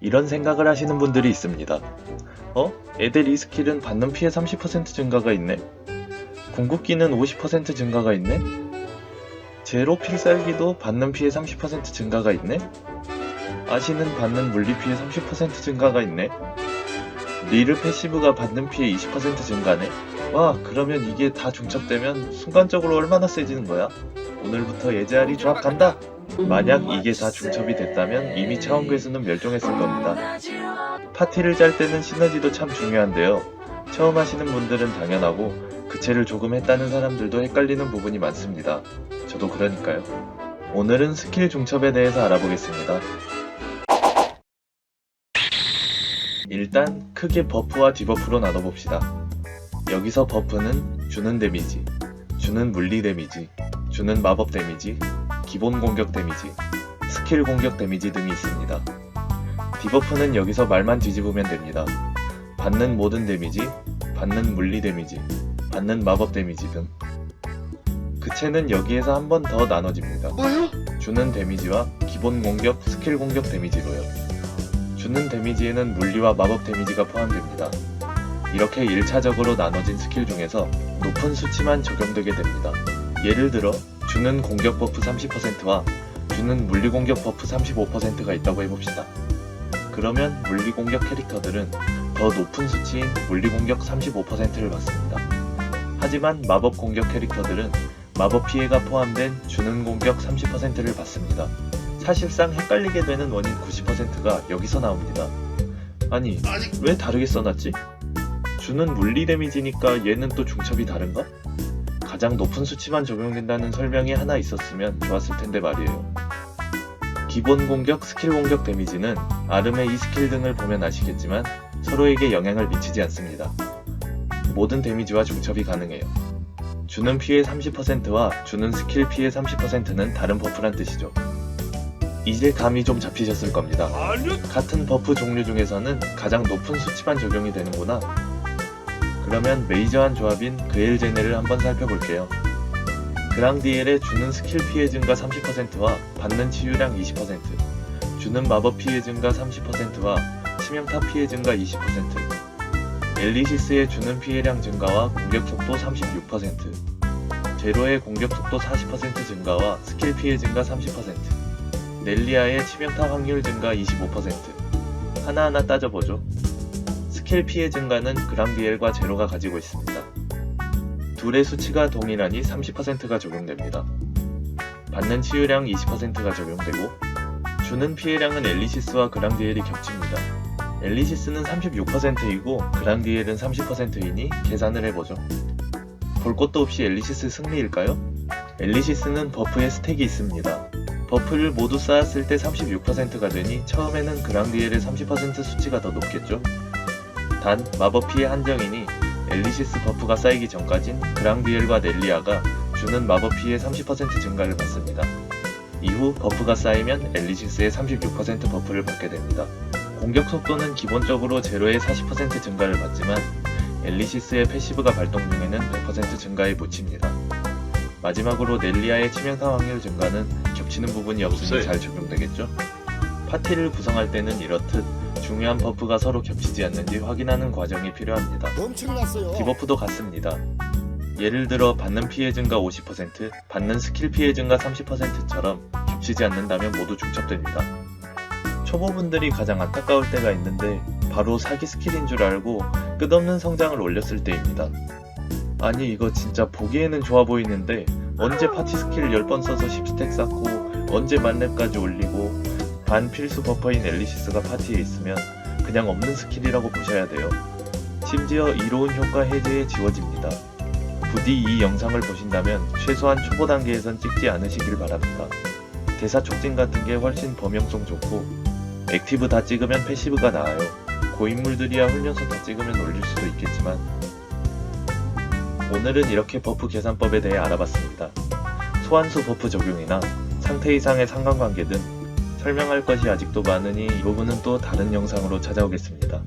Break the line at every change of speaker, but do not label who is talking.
이런 생각을 하시는 분들이 있습니다. 어? 애들 이 스킬은 받는 피해 30% 증가가 있네? 궁극기는 50% 증가가 있네? 제로 필살기도 받는 피해 30% 증가가 있네? 아시는 받는 물리 피해 30% 증가가 있네? 리르 패시브가 받는 피해 20% 증가네? 와, 그러면 이게 다 중첩되면 순간적으로 얼마나 세지는 거야? 오늘부터 예제알이 조합 간다! 만약 이게 다 중첩이 됐다면 이미 차원괴수는 멸종했을 겁니다. 파티를 짤 때는 시너지도 참 중요한데요. 처음 하시는 분들은 당연하고 그체를 조금 했다는 사람들도 헷갈리는 부분이 많습니다. 저도 그러니까요. 오늘은 스킬 중첩에 대해서 알아보겠습니다. 일단 크게 버프와 디버프로 나눠봅시다. 여기서 버프는 주는 데미지, 주는 물리 데미지, 주는 마법 데미지, 기본 공격 데미지, 스킬 공격 데미지 등이 있습니다. 디버프는 여기서 말만 뒤집으면 됩니다. 받는 모든 데미지, 받는 물리 데미지, 받는 마법 데미지 등. 그체는 여기에서 한 번 더 나눠집니다. 주는 데미지와 기본 공격, 스킬 공격 데미지로요. 주는 데미지에는 물리와 마법 데미지가 포함됩니다. 이렇게 1차적으로 나눠진 스킬 중에서 높은 수치만 적용되게 됩니다. 예를 들어 주는 공격 버프 30%와 주는 물리 공격 버프 35%가 있다고 해봅시다. 그러면 물리 공격 캐릭터들은 더 높은 수치인 물리 공격 35%를 받습니다. 하지만 마법 공격 캐릭터들은 마법 피해가 포함된 주는 공격 30%를 받습니다. 사실상 헷갈리게 되는 원인 90%가 여기서 나옵니다. 아니, 왜 다르게 써놨지? 주는 물리 데미지니까 얘는 또 중첩이 다른가? 가장 높은 수치만 적용된다는 설명이 하나 있었으면 좋았을 텐데 말이에요. 기본 공격, 스킬 공격 데미지는 아름의 이 스킬 등을 보면 아시겠지만 서로에게 영향을 미치지 않습니다. 모든 데미지와 중첩이 가능해요. 주는 피해 30%와 주는 스킬 피해 30%는 다른 버프란 뜻이죠. 이제 감이 좀 잡히셨을 겁니다. 같은 버프 종류 중에서는 가장 높은 수치만 적용이 되는구나. 그러면 메이저한 조합인 그엘제네를 한번 살펴볼게요. 그랑디엘의 주는 스킬 피해 증가 30%와 받는 치유량 20%, 주는 마법 피해 증가 30%와 치명타 피해 증가 20%, 엘리시스의 주는 피해량 증가와 공격 속도 36%, 제로의 공격 속도 40% 증가와 스킬 피해 증가 30%, 넬리아의 치명타 확률 증가 25%. 하나하나 따져보죠. 스킬 피해 증가는 그랑디엘과 제로가 가지고 있습니다. 둘의 수치가 동일하니 30%가 적용됩니다. 받는 치유량 20%가 적용되고 주는 피해량은 엘리시스와 그랑디엘이 겹칩니다. 엘리시스는 36%이고 그랑디엘은 30%이니 계산을 해보죠. 볼 것도 없이 엘리시스 승리일까요? 엘리시스는 버프에 스택이 있습니다. 버프를 모두 쌓았을 때 36%가 되니 처음에는 그랑디엘의 30% 수치가 더 높겠죠? 단 마법 피해 한정이니 엘리시스 버프가 쌓이기 전까진 그랑디엘과 넬리아가 주는 마법 피해 30% 증가를 받습니다. 이후 버프가 쌓이면 엘리시스의 36% 버프를 받게 됩니다. 공격 속도는 기본적으로 제로의 40% 증가를 받지만 엘리시스의 패시브가 발동 중에는 100% 증가에 묻힙니다. 마지막으로 넬리아의 치명타 확률 증가는 겹치는 부분이 없으니. 잘 적용되겠죠? 파티를 구성할 때는 이렇듯 중요한 버프가 서로 겹치지 않는지 확인하는 과정이 필요합니다.
엄청났어요.
디버프도 같습니다. 예를 들어 받는 피해 증가 50%, 받는 스킬 피해 증가 30%처럼 겹치지 않는다면 모두 중첩됩니다. 초보분들이 가장 안타까울 때가 있는데 바로 사기 스킬인 줄 알고 끝없는 성장을 올렸을 때입니다. 아니 이거 진짜 보기에는 좋아 보이는데 언제 파티 스킬 10번 써서 10스택 쌓고 언제 만렙까지 올리고 반 필수 버퍼인 엘리시스가 파티에 있으면 그냥 없는 스킬이라고 보셔야 돼요. 심지어 이로운 효과 해제에 지워집니다. 부디 이 영상을 보신다면 최소한 초보 단계에선 찍지 않으시길 바랍니다. 대사 촉진 같은 게 훨씬 범용성 좋고 액티브 다 찍으면 패시브가 나아요. 고인물들이야 훈련소 다 찍으면 올릴 수도 있겠지만 오늘은 이렇게 버프 계산법에 대해 알아봤습니다. 소환수 버프 적용이나 상태 이상의 상관관계 등 설명할 것이 아직도 많으니 이 부분은 또 다른 영상으로 찾아오겠습니다.